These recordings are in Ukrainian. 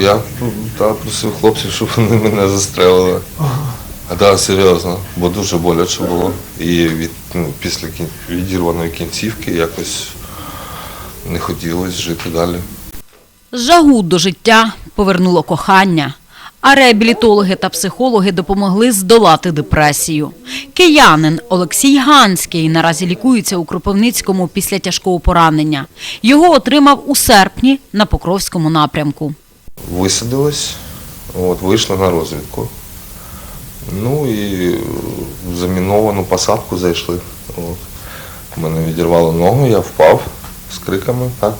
Я та, просив хлопців, щоб вони мене застрелили. А да, серйозно, бо дуже боляче було. І від, ну, після відірваної кінцівки якось не хотілося жити далі. Жагу до життя повернуло кохання. А реабілітологи та психологи допомогли здолати депресію. Киянин Олексій Ганський наразі лікується у Кропивницькому після тяжкого поранення. Його отримав у серпні на Покровському напрямку. Висадились, от, вийшли на розвідку. Ну і в заміновану посадку зайшли. От. Мене відірвало ногу, я впав з криками, так.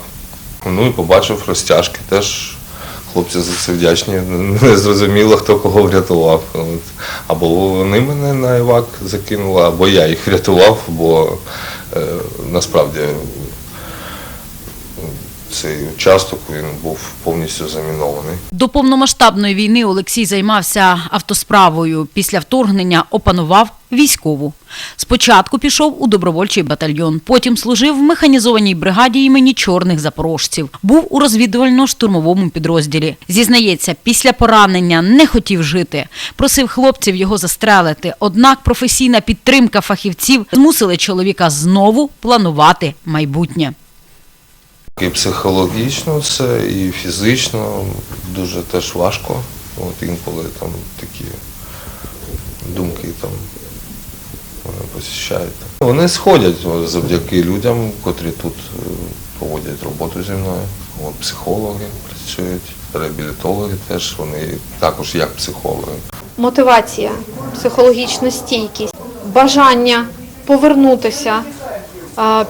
Ну і побачив розтяжки теж. Хлопці за це вдячні. Не зрозуміло, хто кого врятував. Або вони мене на івак закинули, або я їх врятував, бо е, насправді цей участок він був повністю замінований. До повномасштабної війни Олексій займався автосправою. Після вторгнення опанував військову. Спочатку пішов у добровольчий батальйон, потім служив в механізованій бригаді імені чорних запорожців. Був у розвідувально-штурмовому підрозділі. Зізнається, після поранення не хотів жити. Просив хлопців його застрелити. Однак професійна підтримка фахівців змусили чоловіка знову планувати майбутнє. І психологічно це, і фізично дуже теж важко. От інколи там такі думки там мене посіщають. Вони сходять завдяки людям, котрі тут е, проводять роботу зі мною. От психологи працюють, реабілітологи теж, вони також як психологи. мотивація, психологічна стійкість, бажання повернутися,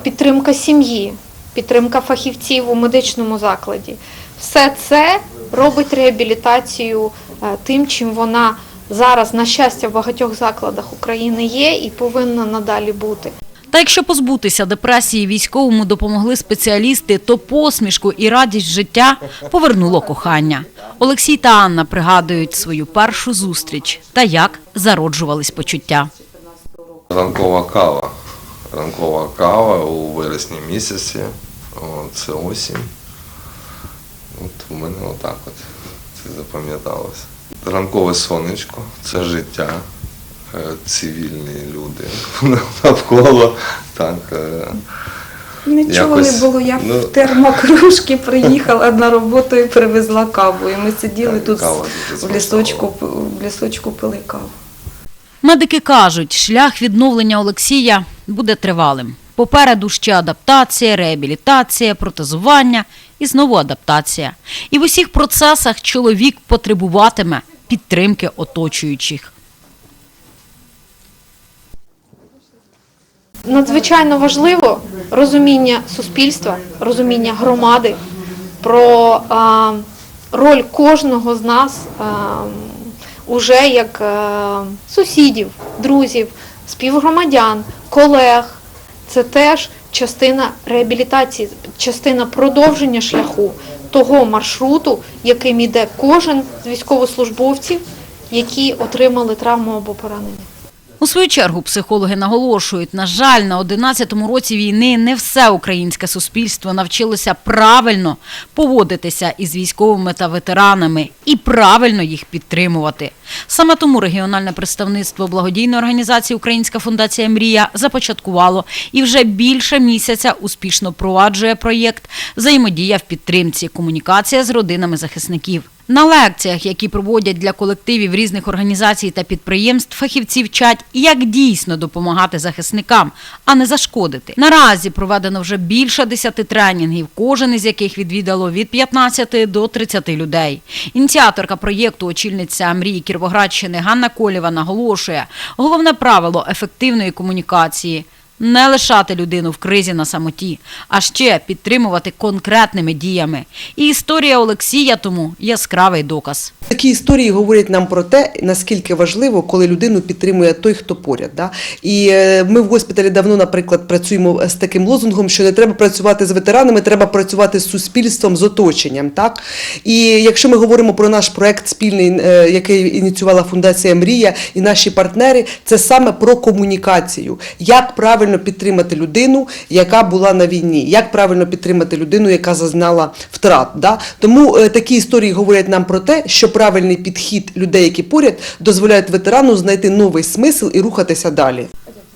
підтримка сім'ї, підтримка фахівців у медичному закладі. Все це робить реабілітацію е, тим, чим вона зараз, на щастя, в багатьох закладах України є і повинна надалі бути. Та якщо позбутися депресії військовому допомогли спеціалісти, то посмішку і радість життя повернуло кохання. Олексій та Анна пригадують свою першу зустріч та як зароджувались почуття. Ранкова кава. Ранкова кава у вересні місяці. О, Це осінь. От у мене отак от це запам'яталося. Ранкове сонечко це життя, е, цивільні люди навколо. Так, е, Нічого Якось, не було. Я ну- в термокружки приїхала на роботу і привезла каву. І ми сиділи Так, тут кава в лісочку, в лісочку пили каву. Медики кажуть, шлях відновлення Олексія буде тривалим. Попереду ще адаптація, реабілітація, протезування і знову адаптація. І в усіх процесах чоловік потребуватиме підтримки оточуючих. Надзвичайно важливо розуміння суспільства, розуміння громади про а, роль кожного з нас а, уже як а, сусідів, друзів, співгромадян, колег. Це теж частина реабілітації, частина продовження шляху того маршруту, яким іде кожен з військовослужбовців, які отримали травму або поранення. У свою чергу психологи наголошують, на жаль, на 11-му році війни не все українське суспільство навчилося правильно поводитися із військовими та ветеранами і правильно їх підтримувати. Саме тому регіональне представництво благодійної організації Українська фундація Мрія започаткувало і вже більше місяця успішно проваджує проєкт Взаємодія в підтримці, комунікація з родинами захисників. На лекціях, які проводять для колективів різних організацій та підприємств, фахівці вчать, як дійсно допомагати захисникам, а не зашкодити. Наразі проведено вже більше 10 тренінгів, кожен із яких відвідало від 15 до 30 людей. Ініціаторка проєкту, очільниця мрії Кіровоградщини Ганна Колєва наголошує, головне правило ефективної комунікації – не лишати людину в кризі на самоті, а ще підтримувати конкретними діями. І історія Олексія тому яскравий доказ. Такі історії говорять нам про те, наскільки важливо, коли людину підтримує той, хто поряд. Да? І е, ми в госпіталі давно, наприклад, працюємо з таким лозунгом, що не треба працювати з ветеранами, треба працювати з суспільством, з оточенням. Так? І якщо ми говоримо про наш проект спільний, е, який ініціювала фундація Мрія і наші партнери, це саме про комунікацію, як правильно правильно підтримати людину, яка була на війні, як правильно підтримати людину, яка зазнала втрат. Да? Тому е, такі історії говорять нам про те, що правильний підхід людей, які поряд, дозволяють ветерану знайти новий смисл і рухатися далі.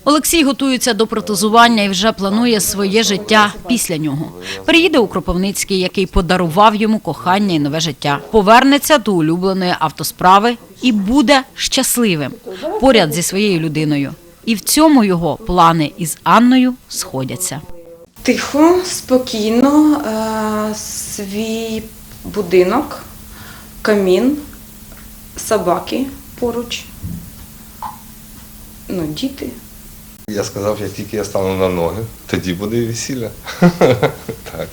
Олексій готується до протезування і вже планує своє життя після нього. Приїде у Кропивницький, який подарував йому кохання і нове життя. Повернеться до улюбленої автосправи і буде щасливим поряд зі своєю людиною. І в цьому його плани із Анною сходяться. Тихо, спокійно, е, свій будинок, камін, собаки поруч, ну, діти. Я сказав, як тільки я стану на ноги, тоді буде і весілля. так.